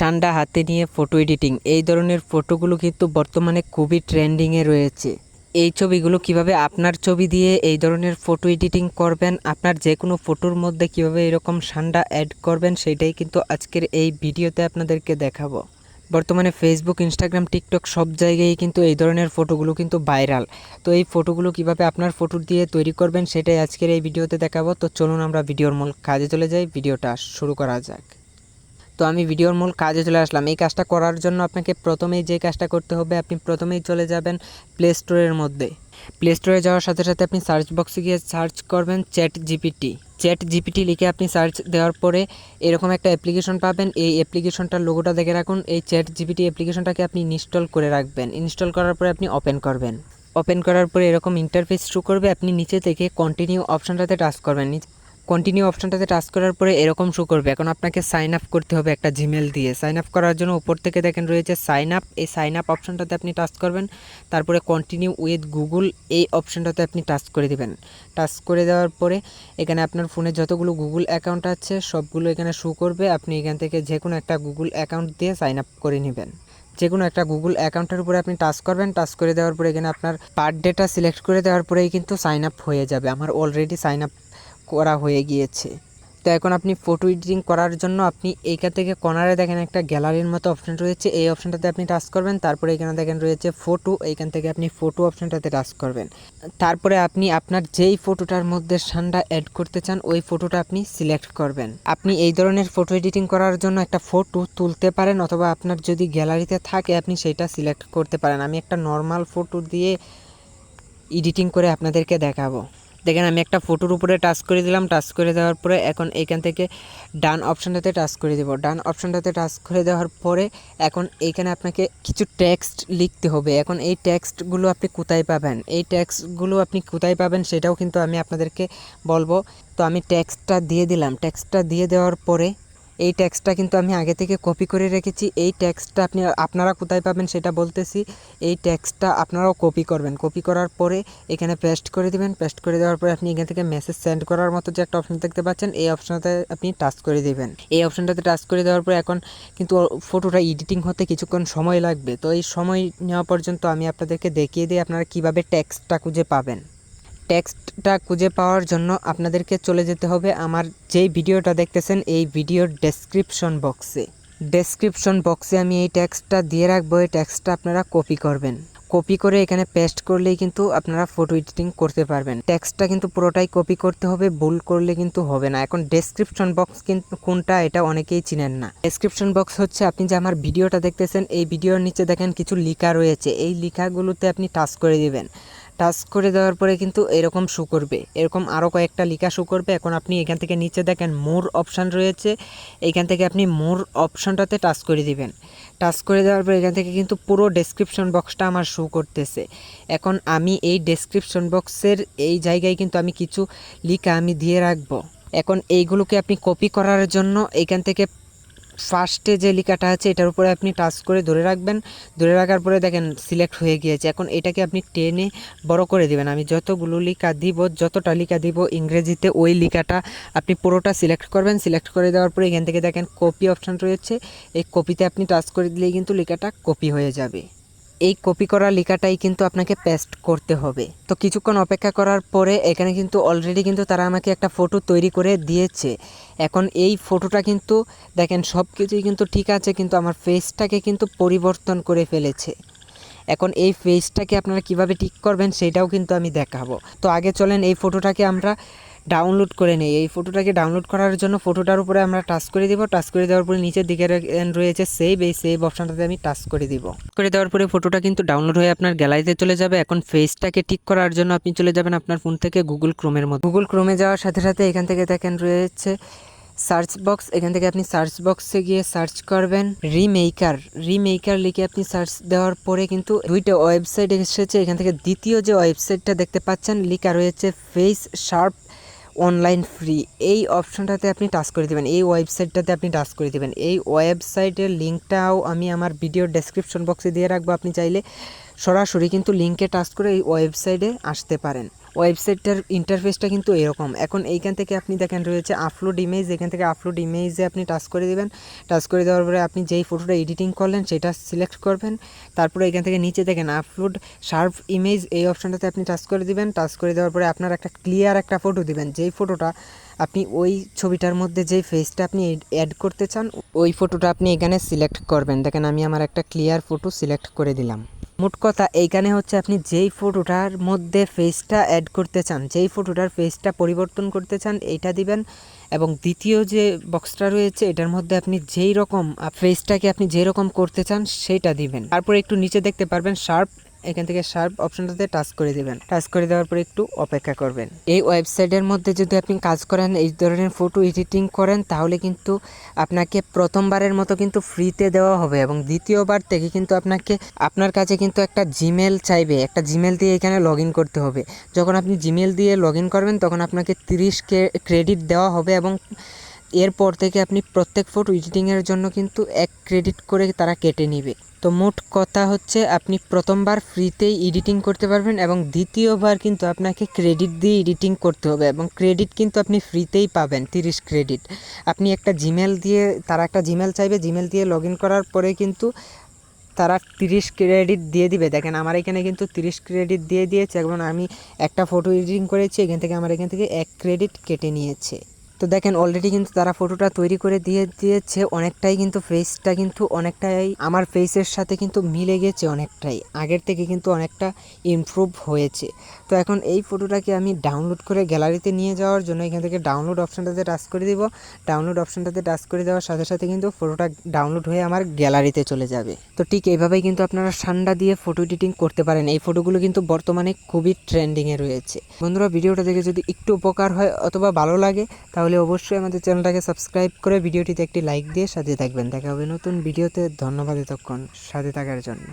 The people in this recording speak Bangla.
সান্ডা হাতে নিয়ে ফটো এডিটিং এই ধরনের ফটোগুলো কিন্তু বর্তমানে খুবই ট্রেন্ডিংয়ে রয়েছে। এই ছবিগুলো কীভাবে আপনার ছবি দিয়ে এই ধরনের ফটো এডিটিং করবেন, আপনার যে কোনো ফটোর মধ্যে কীভাবে এরকম সান্ডা অ্যাড করবেন, সেটাই কিন্তু আজকের এই ভিডিওতে আপনাদেরকে দেখাবো। বর্তমানে ফেসবুক ইনস্টাগ্রাম টিকটক সব জায়গায় কিন্তু এই ধরনের ফটোগুলো কিন্তু ভাইরাল তো এই ফটোগুলো কীভাবে আপনার ফটো দিয়ে তৈরি করবেন, সেটাই আজকের এই ভিডিওতে দেখাবো। তো চলুন আমরা ভিডিওর মূল কাজে চলে যাই, ভিডিওটা শুরু করা যাক। তো আমি ভিডিওর মূল কাজে চলে আসলাম। এই কাজটা করার জন্য আপনাকে প্রথমেই যে কাজটা করতে হবে, আপনি প্রথমেই চলে যাবেন প্লে স্টোরের মধ্যে। প্লে স্টোরে যাওয়ার সাথে সাথে আপনি সার্চ বক্সে গিয়ে সার্চ করবেন চ্যাট জিপিটি চ্যাট জিপিটি লিখে আপনি সার্চ দেওয়ার পরে এরকম একটা অ্যাপ্লিকেশন পাবেন। এই অ্যাপ্লিকেশনটার লোগোটা দেখে রাখুন। এই চ্যাট জিপিটি অ্যাপ্লিকেশনটাকে আপনি ইনস্টল করে রাখবেন। ইনস্টল করার পরে আপনি ওপেন করবেন। ওপেন করার পরে এরকম ইন্টারফেস শুরু করবে। আপনি নিচে থেকে কন্টিনিউ অপশানটাতে টাচ করবেন। কন্টিনিউ অপশনটাতে টাচ করার পরে এরকম শো করবে। এখন আপনাকে সাইন আপ করতে হবে একটা জিমেল দিয়ে। সাইন আপ করার জন্য উপর থেকে দেখেন রয়েছে সাইন আপ এই সাইন আপ অপশনটাতে আপনি টাচ করবেন। তারপরে কন্টিনিউ উইথ গুগল এই অপশনটাতে আপনি টাচ করে দিবেন। টাচ করে দেওয়ার পরে এখানে আপনার ফোনে যতগুলো গুগল অ্যাকাউন্ট আছে, সবগুলো এখানে শো করবে। আপনি এখান থেকে যে কোনো একটা গুগল অ্যাকাউন্ট দিয়ে সাইন আপ করে নেবেন। যে কোনো একটা গুগল অ্যাকাউন্টের উপরে আপনি টাচ করবেন। টাচ করে দেওয়ার পরে এখানে আপনার পার ডেটা সিলেক্ট করে দেওয়ার পরেই কিন্তু সাইন আপ হয়ে যাবে। আমার অলরেডি সাইন আপ করা হয়ে গিয়েছে। তো এখন আপনি ফটো এডিটিং করার জন্য আপনি এইখান থেকে কর্নারে দেখেন একটা গ্যালারির মতো অপশন রয়েছে। এই অপশানটাতে আপনি টাচ করবেন, তারপরে এখানে দেখেন রয়েছে ফটো এইখান থেকে আপনি ফটো অপশনটাতে টাচ করবেন। তারপরে আপনি আপনার যেই ফটোটার মধ্যে সান্ডা অ্যাড করতে চান, ওই ফটোটা আপনি সিলেক্ট করবেন। আপনি এই ধরনের ফটো এডিটিং করার জন্য একটা ফটো তুলতে পারেন, অথবা আপনার যদি গ্যালারিতে থাকে, আপনি সেইটা সিলেক্ট করতে পারেন। আমি একটা নর্মাল ফটো দিয়ে এডিটিং করে আপনাদেরকে দেখাবো। দেখেন, আমি একটা ফটোর উপরে টাচ করে দিলাম টাচ করে দেওয়ার পরে এখন এইখান থেকে ডান অপশানটাতে টাচ করে দেবো। ডান অপশানটাতে টাচ করে দেওয়ার পরে এখন এইখানে আপনাকে কিছু টেক্সট লিখতে হবে। এখন এই টেক্সটগুলো আপনি কোথায় পাবেন? এই টেক্সটগুলো আপনি কোথায় পাবেন সেটাও কিন্তু আমি আপনাদেরকে বলব। তো আমি টেক্সটটা দিয়ে দিলাম। টেক্সটটা দিয়ে দেওয়ার পরে এই ট্যাক্সটা কিন্তু আমি আগে থেকে কপি করে রেখেছি। এই ট্যাক্সটা আপনি, আপনারা কোথায় পাবেন সেটা বলতেছি। এই ট্যাক্সটা আপনারাও কপি করবেন। কপি করার পরে এখানে পেস্ট করে দিবেন। পেস্ট করে দেওয়ার পরে আপনি এখান থেকে মেসেজ সেন্ড করার মতো যে একটা অপশন দেখতে পাচ্ছেন, এই অপশনটাতে আপনি টাচ করে দিবেন। এই অপশনটাতে টাচ করে দেওয়ার পরে এখন কিন্তু ফটোটা এডিটিং হতে কিছুক্ষণ সময় লাগবে। তো এই সময় নেওয়া পর্যন্ত আমি আপনাদেরকে দেখিয়ে দিই আপনারা কীভাবে ট্যাক্সটা খুঁজে পাবেন। টেক্সটটা খুঁজে পাওয়ার জন্য আপনাদেরকে চলে যেতে হবে আমার যেই ভিডিওটা দেখতেছেন এই ভিডিওর ডেসক্রিপশন বক্সে ডেসক্রিপশন বক্সে আমি এই টেক্সটটা দিয়ে রাখব, এই টেক্সটটা আপনারা কপি করবেন। কপি করে এখানে পেস্ট করলেই কিন্তু আপনারা ফটো এডিটিং করতে পারবেন। টেক্সটটা কিন্তু পুরোটাই কপি করতে হবে, ভুল করলে কিন্তু হবে না। এখন ডেসক্রিপশন বক্স কিন্তু কোনটা এটা অনেকেই চিনেন না। ডেসক্রিপশন বক্স হচ্ছে আপনি যে আমার ভিডিওটা দেখতেছেন, এই ভিডিওর নিচে দেখেন কিছু লেখা রয়েছে। এই লেখাগুলোতে আপনি টাচ করে দিবেন। টাচ করে দেওয়ার পরে কিন্তু এরকম শু করবে। এরকম আরও কয়েকটা লিখা শু করবে। এখন আপনি এখান থেকে নিচে দেখেন মোর অপশান রয়েছে। এইখান থেকে আপনি মোর অপশানটাতে টাচ করে দিবেন। টাচ করে দেওয়ার পর এখান থেকে কিন্তু পুরো ডেসক্রিপশন বক্সটা আমার শু করতেছে। এখন আমি এই ডেসক্রিপশন বক্সের এই জায়গায় কিন্তু আমি কিছু লিখা আমি দিয়ে রাখব। এখন এইগুলোকে আপনি কপি করার জন্য এখান থেকে ফার্স্টে যে লিকাটা আছে, এটার উপরে আপনি টাচ করে ধরে রাখবেন। ধরে রাখার পরে দেখেন সিলেক্ট হয়ে গিয়েছে। এখন এটাকে আপনি টেনে বড় করে দিবেন। আমি যতগুলো লিকা দিব, যতটা লিকা দিব, ইংরেজিতে ওই লিকাটা আপনি পুরোটা সিলেক্ট করবেন। সিলেক্ট করে দেওয়ার পরে এখান থেকে দেখেন কপি অপশান রয়েছে। এই কপিতে আপনি টাচ করে দিলেই কিন্তু লিকাটা কপি হয়ে যাবে। এই কপি করা লেখাটাই কিন্তু আপনাকে পেস্ট করতে হবে। তো কিছুক্ষণ অপেক্ষা করার পরে এখানে কিন্তু অলরেডি কিন্তু তারা আমাকে একটা ফটো তৈরি করে দিয়েছে। এখন এই ফটোটা কিন্তু দেখেন সব কিছুই কিন্তু ঠিক আছে, কিন্তু আমার ফেসটাকে কিন্তু পরিবর্তন করে ফেলেছে। এখন এই ফেসটাকে আপনারা কীভাবে ঠিক করবেন সেটাও কিন্তু আমি দেখাবো। তো আগে চলেন এই ফটোটাকে আমরা ডাউনলোড করে নেই। এই ফটোটাকে ডাউনলোড করার জন্য ফটোটার উপরে আমরা টাচ করে দিব। টাচ করে দেওয়ার পরে নিচের দিকে রয়েছে সেভ এই সেভ অপশানটাতে আমি টাচ করে দিব। করে দেওয়ার পরে ফটোটা কিন্তু ডাউনলোড হয়ে আপনার গ্যালারিতে চলে যাবে। এখন ফেসটাকে ঠিক করার জন্য আপনি চলে যাবেন আপনার ফোন থেকে গুগল ক্রোমের মধ্যে। গুগল ক্রোমে যাওয়ার সাথে সাথে এখান থেকে দেখেন রয়েছে সার্চ বক্স এখান থেকে আপনি সার্চ বক্সে গিয়ে সার্চ করবেন রিমেকার রিমেকার লিখে আপনি সার্চ দেওয়ার পরে কিন্তু দুইটা ওয়েবসাইট এসেছে। এখান থেকে দ্বিতীয় যে ওয়েবসাইটটা দেখতে পাচ্ছেন, লিখা রয়েছে ফেস শার্প অনলাইন ফ্রি এই অপশনটাতে আপনি টাচ করে দেবেন, এই ওয়েবসাইটটাতে আপনি টাচ করে দেবেন। এই ওয়েবসাইটের লিঙ্কটাও আমি আমার ভিডিও ডেসক্রিপশন বক্সে দিয়ে রাখব, আপনি চাইলে সরাসরি কিন্তু লিঙ্কে টাচ করে এই ওয়েবসাইটে আসতে পারেন। ওয়েবসাইটটার ইন্টারফেসটা কিন্তু এরকম। এখন এইখান থেকে আপনি দেখেন রয়েছে আপলোড ইমেজ এখান থেকে আপলোড ইমেজে আপনি টাচ করে দেবেন। টাচ করে দেওয়ার পরে আপনি যেই ফটোটা এডিটিং করলেন, সেটা সিলেক্ট করবেন। তারপরে এখান থেকে নিচে দেখেন আপলোড শার্প ইমেজ এই অপশানটাতে আপনি টাচ করে দিবেন। টাচ করে দেওয়ার পরে আপনার একটা ক্লিয়ার একটা ফটো দিবেন। যেই ফটোটা আপনি ওই ছবিটার মধ্যে যেই ফেসটা আপনি অ্যাড করতে চান, ওই ফটোটা আপনি এখানে সিলেক্ট করবেন। দেখেন আমি আমার একটা ক্লিয়ার ফটো সিলেক্ট করে দিলাম। মোট কথা, এইখানে হচ্ছে আপনি যেই ফটোটার মধ্যে ফেসটা অ্যাড করতে চান, যেই ফটোটার ফেসটা পরিবর্তন করতে চান, এইটা দিবেন। এবং দ্বিতীয় যে বক্সটা রয়েছে, এটার মধ্যে আপনি যেই রকম ফেসটাকে আপনি যেই রকম করতে চান, সেটা দিবেন। তারপর একটু নিচে দেখতে পারবেন শার্প এখান থেকে শার্প অপশনটাতে টাচ করে দেবেন। টাচ করে দেওয়ার পরে একটু অপেক্ষা করবেন। এই ওয়েবসাইটের মধ্যে যদি আপনি কাজ করেন, এই ধরনের ফটো এডিটিং করেন, তাহলে কিন্তু আপনাকে প্রথমবারের মতো কিন্তু ফ্রিতে দেওয়া হবে এবং দ্বিতীয়বার থেকে কিন্তু আপনাকে, আপনার কাছে কিন্তু একটা জিমেল চাইবে। একটা জিমেল দিয়ে এখানে লগ করতে হবে। যখন আপনি জিমেল দিয়ে লগ করবেন, তখন আপনাকে তিরিশ ক্রেডিট দেওয়া হবে এবং এরপর থেকে আপনি প্রত্যেক ফটো এডিটিংয়ের জন্য কিন্তু এক ক্রেডিট করে তারা কেটে নেবে। তো মোট কথা হচ্ছে আপনি প্রথমবার ফ্রিতেই এডিটিং করতে পারবেন এবং দ্বিতীয়বার কিন্তু আপনাকে ক্রেডিট দিয়ে এডিটিং করতে হবে এবং ক্রেডিট কিন্তু আপনি ফ্রিতেই পাবেন, তিরিশ ক্রেডিট আপনি একটা জিমেল দিয়ে, তারা একটা জিমেল চাইবে জিমেল দিয়ে লগ করার পরে কিন্তু তারা তিরিশ ক্রেডিট দিয়ে দিবে। দেখেন আমার এখানে কিন্তু তিরিশ ক্রেডিট দিয়ে দিয়েছে এবং আমি একটা ফটো এডিটিং করেছি, এখান থেকে আমার এখান থেকে এক ক্রেডিট কেটে নিয়েছে। তো দেখেন অলরেডি কিন্তু তারা ফটোটা তৈরি করে দিয়ে দিয়েছে, অনেকটাই কিন্তু ফেসটা কিন্তু অনেকটাই, আমার ফেসের সাথে কিন্তু মিলে গেছে অনেকটাই। আগের থেকে কিন্তু অনেকটা ইমপ্রুভ হয়েছে। তো এখন এই ফটোটাকে আমি ডাউনলোড করে গ্যালারিতে নিয়ে যাওয়ার জন্য এখান থেকে ডাউনলোড অপশানটাতে টাচ করে দিব। ডাউনলোড অপশানটাতে টাচ করে দেওয়ার সাথে সাথে কিন্তু ফটোটা ডাউনলোড হয়ে আমার গ্যালারিতে চলে যাবে। তো ঠিক এইভাবেই কিন্তু আপনারা ঠান্ডা দিয়ে ফটো এডিটিং করতে পারেন। এই ফটোগুলো কিন্তু বর্তমানে খুবই ট্রেন্ডিংয়ে রয়েছে। বন্ধুরা, ভিডিওটা দেখে যদি একটু উপকার হয় অথবা ভালো লাগে তাহলে অবশ্যই আমাদের চ্যানেলটাকে সাবস্ক্রাইব করে ভিডিওটিতে একটি লাইক দিয়ে সাথে থাকবেন। দেখা হবে নতুন ভিডিওতে। ধন্যবাদ এতক্ষণ সাথে থাকার জন্য।